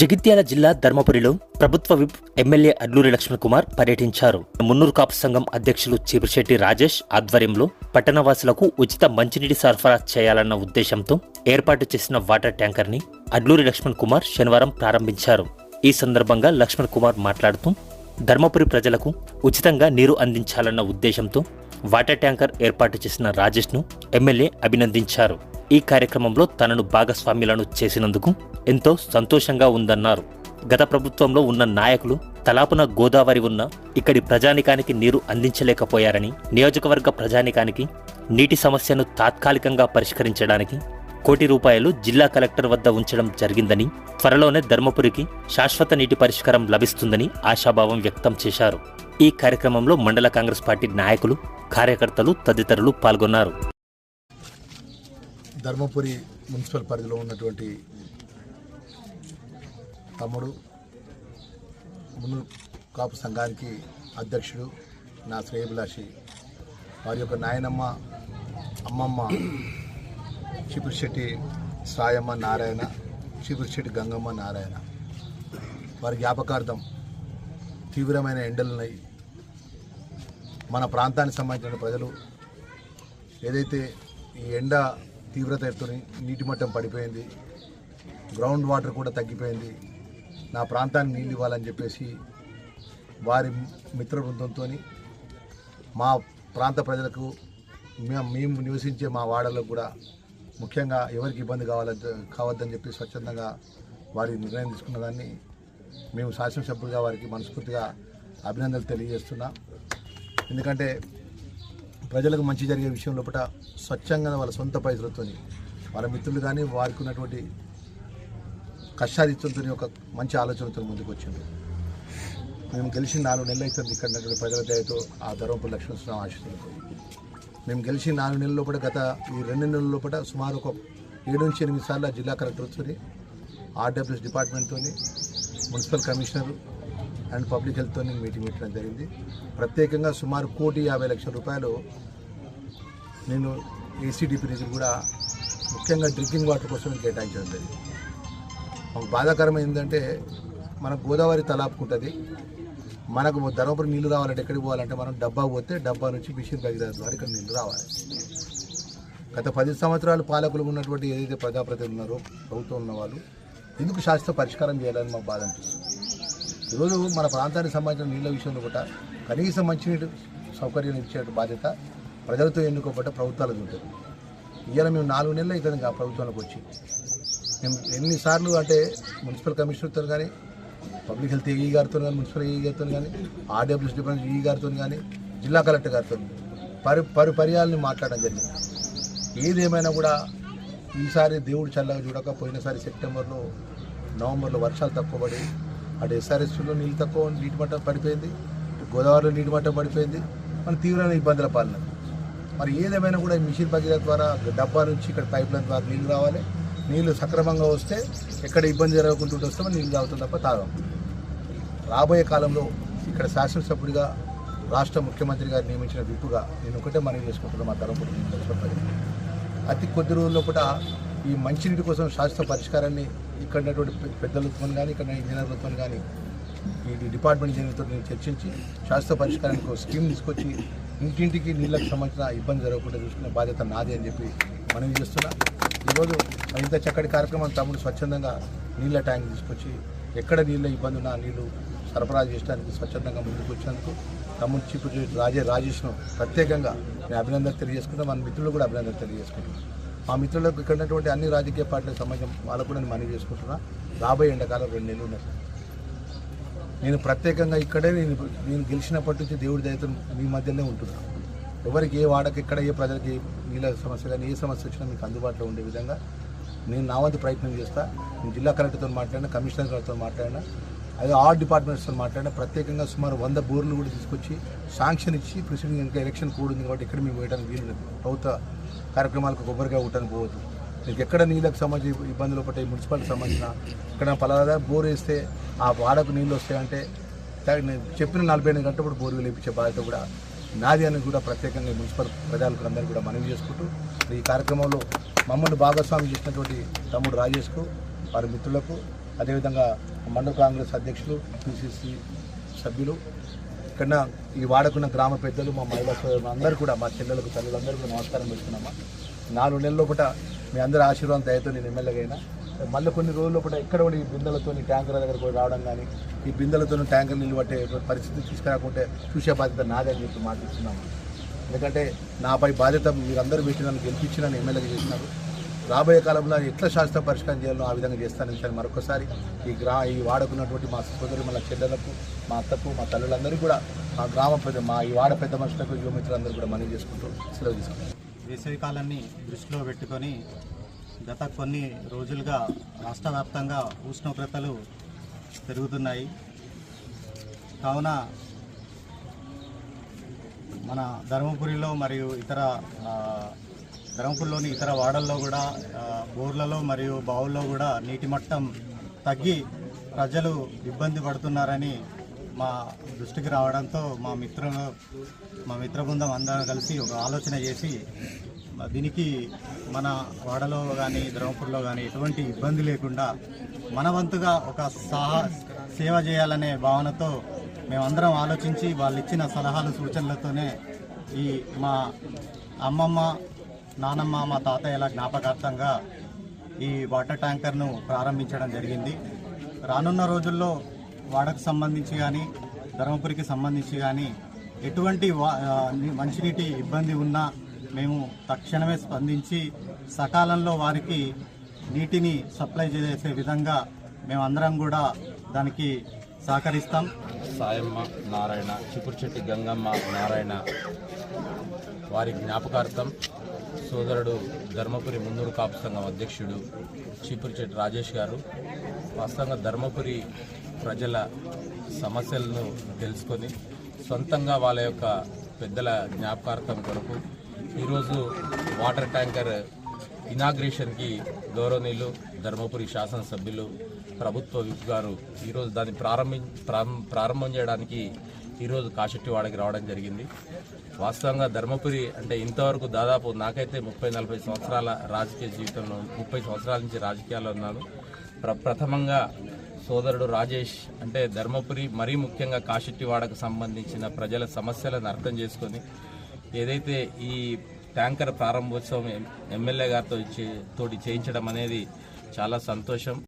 జగిత్యాల జిల్లా ధర్మపురిలో ప్రభుత్వ విప్ ఎమ్మెల్యే అడ్లూరి లక్ష్మణ్ కుమార్ పర్యటించారు. మున్నూరు కాపు సంఘం అధ్యక్షులు చీపురుశెట్టి రాజేష్ ఆధ్వర్యంలో పట్టణవాసులకు ఉచిత మంచినీటి సరఫరా చేయాలన్న ఉద్దేశంతో ఏర్పాటు చేసిన వాటర్ ట్యాంకర్ని అడ్లూరి లక్ష్మణ్ కుమార్ శనివారం ప్రారంభించారు. ఈ సందర్భంగా లక్ష్మణ్ కుమార్ మాట్లాడుతూ ధర్మపురి ప్రజలకు ఉచితంగా నీరు అందించాలన్న ఉద్దేశంతో వాటర్ ట్యాంకర్ ఏర్పాటు చేసిన రాజేష్ను ఎమ్మెల్యే అభినందించారు. ఈ కార్యక్రమంలో తనను భాగస్వామ్యులను చేసినందుకు ఎంతో సంతోషంగా ఉందన్నారు. గత ప్రభుత్వంలో ఉన్న నాయకులు తలాపున గోదావరి ఉన్న ఇక్కడి ప్రజానికానికి నీరు అందించలేకపోయారని నియోజకవర్గ ప్రజానికానికి నీటి సమస్యను తాత్కాలికంగా పరిష్కరించడానికి కోటి రూపాయలు జిల్లా కలెక్టర్ వద్ద ఉంచడం జరిగిందని త్వరలోనే ధర్మపురికి శాశ్వత నీటి పరిష్కారం లభిస్తుందని ఆశాభావం వ్యక్తం చేశారు. ఈ కార్యక్రమంలో మండల కాంగ్రెస్ పార్టీ నాయకులు కార్యకర్తలు తదితరులు పాల్గొన్నారు. ధర్మపురి మున్సిపల్ పరిధిలో ఉన్నటువంటి తమ్ముడు మును కాపు సంఘానికి అధ్యక్షుడు నా శ్రేయభిలాషి వారి యొక్క నాయనమ్మ అమ్మమ్మ చిపురిశెట్టి సాయమ్మ నారాయణ చిపురిశెట్టి గంగమ్మ నారాయణ. వారి జ్ఞాపకార్థం తీవ్రమైన ఎండలున్నాయి. మన ప్రాంతానికి సంబంధించిన ప్రజలు ఏదైతే ఈ ఎండ తీవ్రతతో నీటి మట్టం పడిపోయింది. గ్రౌండ్ వాటర్ కూడా తగ్గిపోయింది. నా ప్రాంతానికి నీళ్ళు ఇవ్వాలని చెప్పేసి వారి మిత్ర బృందంతో మా ప్రాంత ప్రజలకు మేము మేము నివసించే మా వాడలో కూడా ముఖ్యంగా ఎవరికి ఇబ్బంది కావాలని కావద్దని చెప్పి స్వచ్ఛందంగా వారి నిర్ణయం తీసుకున్న దాన్ని మేము శాసనసభ్యులుగా వారికి మనస్ఫూర్తిగా అభినందనలు తెలియజేస్తున్నా. ఎందుకంటే ప్రజలకు మంచి జరిగే విషయం లోపల స్వచ్ఛంగా వాళ్ళ సొంత పైసలతో వాళ్ళ మిత్రులు కానీ వారికి ఉన్నటువంటి కష్టాదిత్యంతో ఒక మంచి ఆలోచనతో ముందుకు వచ్చింది మేము గెలిచి నాలుగు నెలలు అవుతుంది ఇక్కడ ప్రజల దయతో ఆ ధర్మపురి లక్ష్మణస్వామి ఆశీస్సులతో. మేము గెలిచి నాలుగు నెలల లోపల గత ఈ రెండు నెలల లోపల సుమారు ఒక ఏడు నుంచి ఎనిమిది సార్లు జిల్లా కలెక్టర్తో ఆర్డబ్ల్యూఎస్ డిపార్ట్మెంట్తో మున్సిపల్ కమిషనర్ అండ్ పబ్లిక్ హెల్త్తో మీటింగ్ పెట్టడం జరిగింది. ప్రత్యేకంగా సుమారు కోటి యాభై లక్షల రూపాయలు నేను ఏసీడీపీ నిధులు కూడా ముఖ్యంగా డ్రింకింగ్ వాటర్ కోసం కేటాయించడం జరిగింది. మాకు బాధాకరం ఏంటంటే మనకు గోదావరి తలాపుకుంటుంది మనకు ధర్మపురి నీళ్ళు రావాలంటే ఎక్కడికి పోవాలంటే మనం డబ్బా పోతే డబ్బా నుంచి మిషన్ భగీరథ ద్వారా ఇక్కడ నీళ్ళు రావాలి. గత పది సంవత్సరాలు పాలకులు ఉన్నటువంటి ఏదైతే ప్రజాప్రతినిధులు ఉన్నారో ప్రభుత్వం ఉన్న వాళ్ళు ఎందుకు శాశ్వత పరిష్కారం చేయాలని మాకు బాధ అనిపిస్తుంది. ఈరోజు మన ప్రాంతానికి సంబంధించిన నీళ్ళ విషయంలో కూడా కనీసం మంచినీటి సౌకర్యం ఇచ్చే బాధ్యత ప్రజలతో ఎన్నుకోబడ్డ ప్రభుత్వాలకు ఉంటుంది. ఇవాళ మేము నాలుగు నెలలు అవుతుంది ఇంకా ప్రభుత్వంలోకి వచ్చి. మేము ఎన్నిసార్లు అంటే మున్సిపల్ కమిషనర్తో కానీ పబ్లిక్ హెల్త్ ఈ గారితో కానీ మున్సిపల్ ఏఈ గారితో కానీ ఆర్డబ్ల్యూస్ డిపార్ట్మెంట్ ఈ గారితో కానీ జిల్లా కలెక్టర్ గారితో పరి పరి పర్యాలని మాట్లాడడం జరిగింది. ఏదేమైనా కూడా ఈసారి దేవుడు చల్లగా చూడక పోయినసారి సెప్టెంబర్లో నవంబర్లో వర్షాలు తక్కువ పడి అటు ఎస్ఆర్ఎస్లో నీళ్ళు తక్కువ నీటి మట్టం పడిపోయింది గోదావరిలో నీటి మట్టం పడిపోయింది మన తీవ్రమైన ఇబ్బందుల పాలన. మరి ఏదేమైనా కూడా ఈ మిషన్ భగీరథ ద్వారా డబ్బా నుంచి ఇక్కడ పైప్ల ద్వారా నీళ్ళు రావాలి. నీళ్ళు సక్రమంగా వస్తే ఎక్కడ ఇబ్బంది జరగకుండా వస్తే నీళ్ళు తాగుతుంది తప్ప తాగం. రాబోయే కాలంలో ఇక్కడ శాసనసభ్యుడిగా రాష్ట్ర ముఖ్యమంత్రి గారు నియమించిన విప్పుగా నేను ఒకటే మనవి చేసుకుంటున్నాను మా ధర్మపురి అతి కొద్ది రోజుల్లో కూడా ఈ మంచినీటి కోసం శాశ్వత పరిష్కారాన్ని ఇక్కడ ఉన్నటువంటి పెద్దలతో కానీ ఇక్కడ ఇంజనీర్లతో కానీ ఈ డిపార్ట్మెంట్ ఇంజనీర్తో నేను చర్చించి శాశ్వత పరిష్కారానికి ఒక స్కీమ్ తీసుకొచ్చి ఇంటింటికి నీళ్ళకి సంబంధించిన ఇబ్బంది జరగకుండా చూసుకునే బాధ్యత నాది అని చెప్పి మనవి చేస్తున్నా. ఈరోజు ఇంత చక్కటి కార్యక్రమం తమ్ముడు స్వచ్ఛందంగా నీళ్ళ ట్యాంక్ తీసుకొచ్చి ఎక్కడ నీళ్ళ ఇబ్బంది ఉన్నా నీళ్ళు సరఫరా చేయడానికి స్వచ్ఛందంగా ముందుకు వచ్చినందుకు తమ్ముడు చీఫ్ రాజే రాజేష్ను ప్రత్యేకంగా నేను అభినందనలు తెలియజేసుకుంటాను మన మిత్రులు కూడా అభినందనలు తెలియజేసుకుంటున్నాను మా మిత్రులకు ఇక్కడ ఉన్నటువంటి అన్ని రాజకీయ పార్టీల సమాజం వాళ్ళకు కూడా నేను మనవి చేసుకుంటున్నా. రాబోయే ఎండాకాలం రెండు నెలలు ఉన్నాయి. నేను ప్రత్యేకంగా ఇక్కడే నేను నేను గెలిచినప్పటి నుంచి దేవుడి దయతో మీ మధ్యలోనే ఉంటున్నాను ఎవరికి ఏ వాడకి ఎక్కడ ఏ ప్రజలకి నీళ్ళ సమస్య కానీ ఏ సమస్య వచ్చినా మీకు అందుబాటులో ఉండే విధంగా నేను నా వంతు ప్రయత్నం చేస్తా. నేను జిల్లా కలెక్టర్తో మాట్లాడినా కమిషనర్ గారితో మాట్లాడినా అదే ఆర్ట్ డిపార్ట్మెంట్స్తో మాట్లాడినా ప్రత్యేకంగా సుమారు వంద బోర్లు కూడా తీసుకొచ్చి శాంక్షన్ ఇచ్చి ప్రెసిడెంట్ ఇంకా ఎలక్షన్ కోడ్ ఉంది కాబట్టి ఇక్కడ మేము వేయడానికి వీలు లేదు. ప్రభుత్వ కార్యక్రమాలకు కొబ్బరిగా ఉండడానికి పోవద్దు. మీకు ఎక్కడ నీళ్ళకు సంబంధించి ఇబ్బందులు పట్టాయి మున్సిపాలిటీకి సంబంధించిన ఇక్కడ పలాదా బోర్ వేస్తే ఆ వాడకు నీళ్ళు వస్తాయంటే నేను చెప్పిన నలభై ఎనిమిది గంటలప్పుడు బోర్ లేపించే బాధ్యత కూడా నాది అని కూడా ప్రత్యేకంగా మున్సిపల్ ప్రజలకు అందరూ కూడా మనవి చేసుకుంటూ ఈ కార్యక్రమంలో మమ్మల్ని భాగస్వామి చేసినటువంటి తమ్ముడు రాజేష్కు వారి మిత్రులకు అదేవిధంగా మండల కాంగ్రెస్ అధ్యక్షులు పిసిసి సభ్యులు ఇక్కడ ఈ వాడకున్న గ్రామ పెద్దలు మా మహిళా సోదరులు అందరూ కూడా మా చెల్లెలకు తల్లులందరూ కూడా నమస్కారం పెడుతున్నామా నాలుగు నెలల లోపల మీ అందరి ఆశీర్వాదం దయతో నేను ఎమ్మెల్యేగా అయినా మళ్ళీ కొన్ని రోజుల పాటు ఎక్కడ కూడా ఈ బిందెలతో ట్యాంకర్ల దగ్గర కూడా రావడం కానీ ఈ బిందెలతో ట్యాంకర్ నీళ్ళు పట్టే పరిస్థితి తీసుకురాకుంటే చూసే బాధ్యత నాదని చెప్పి మాట్లాడుతున్నాము ఎందుకంటే నాపై బాధ్యత మీరందరూ పెట్టి నన్ను గెలిపించి నన్ను ఎమ్మెల్యేగా చేసినారు. రాబోయే కాలంలో ఎట్లా శాశ్వత పరిష్కారం చేయాలో ఆ విధంగా చేస్తానని సార్ మరొకసారి. ఈ గ్రా ఈ వాడుకున్నటువంటి మా సోదరు మన చెల్లెలకు మా అత్తకు మా తల్లులందరూ కూడా మా గ్రామ పెద్ద మా ఈ వాడ పెద్ద మనుషులకు యువమిత్రులందరూ కూడా మనవి చేసుకుంటూ సెలవు తీసుకుంటాం వేసవి కాలాన్ని దృష్టిలో పెట్టుకొని గత కొన్ని రోజులుగా రాష్ట్ర వ్యాప్తంగా ఉష్ణోగ్రతలు పెరుగుతున్నాయి. కావున మన ధర్మపురిలో మరియు ఇతర ధర్మపురిలోని ఇతర వాడల్లో కూడా బోర్లలో మరియు బావుల్లో కూడా నీటి మట్టం తగ్గి ప్రజలు ఇబ్బంది పడుతున్నారని మా దృష్టికి రావడంతో మా మిత్రులు మా మిత్ర బృందం అందరం కలిసి ఒక ఆలోచన చేసి దీనికి మన వాడలో కానీ ధర్మపురిలో కానీ ఎటువంటి ఇబ్బంది లేకుండా మన వంతుగా ఒక సహా సేవ చేయాలనే భావనతో మేమందరం ఆలోచించి వాళ్ళు ఇచ్చిన సలహాలు సూచనలతోనే ఈ మా అమ్మమ్మ నానమ్మ మా తాతయ్యల జ్ఞాపకార్థంగా ఈ వాటర్ ట్యాంకర్ను ప్రారంభించడం జరిగింది. రానున్న రోజుల్లో వాడకు సంబంధించి కానీ ధర్మపురికి సంబంధించి కానీ ఎటువంటి వా- మంచినీటి ఇబ్బంది ఉన్నా మేము తక్షణమే స్పందించి సకాలంలో వారికి నీటిని సప్లై చేసే విధంగా మేమందరం కూడా దానికి సహకరిస్తాం. సాయమ్మ నారాయణ చిపురుచెట్టి గంగమ్మ నారాయణ వారి జ్ఞాపకార్థం సోదరుడు ధర్మపురి మున్నూరు కాపు సంఘం అధ్యక్షుడు చీపురుచెట్టి రాజేష్ గారు వాస్తవంగా ధర్మపురి ప్రజల సమస్యలను తెలుసుకొని సొంతంగా వాళ్ళ యొక్క పెద్దల జ్ఞాపకార్థం కొరకు ఈరోజు వాటర్ ట్యాంకర్ ఇనాగ్రేషన్కి గౌరవనీయులు ధర్మపురి శాసనసభ్యులు ప్రభుత్వ విప్ గారు ఈరోజు దాన్ని ప్రారంభి ప్రారంభం చేయడానికి ఈరోజు కాశెట్టివాడకి రావడం జరిగింది. వాస్తవంగా ధర్మపురి అంటే ఇంతవరకు దాదాపు నాకైతే ముప్పై నలభై సంవత్సరాల రాజకీయ జీవితంలో ముప్పై సంవత్సరాల నుంచి రాజకీయాల్లో ఉన్నాను. ప్ర ప్రథమంగా సోదరుడు రాజేష్ అంటే ధర్మపురి మరీ ముఖ్యంగా కాశెట్టివాడకు సంబంధించిన ప్రజల సమస్యలను అర్థం చేసుకొని ఏదైతే ఈ ట్యాంకర్ ప్రారంభోత్సవం ఎమ్మెల్యే గారితో తోటి చేయించడం అనేది చాలా సంతోషం.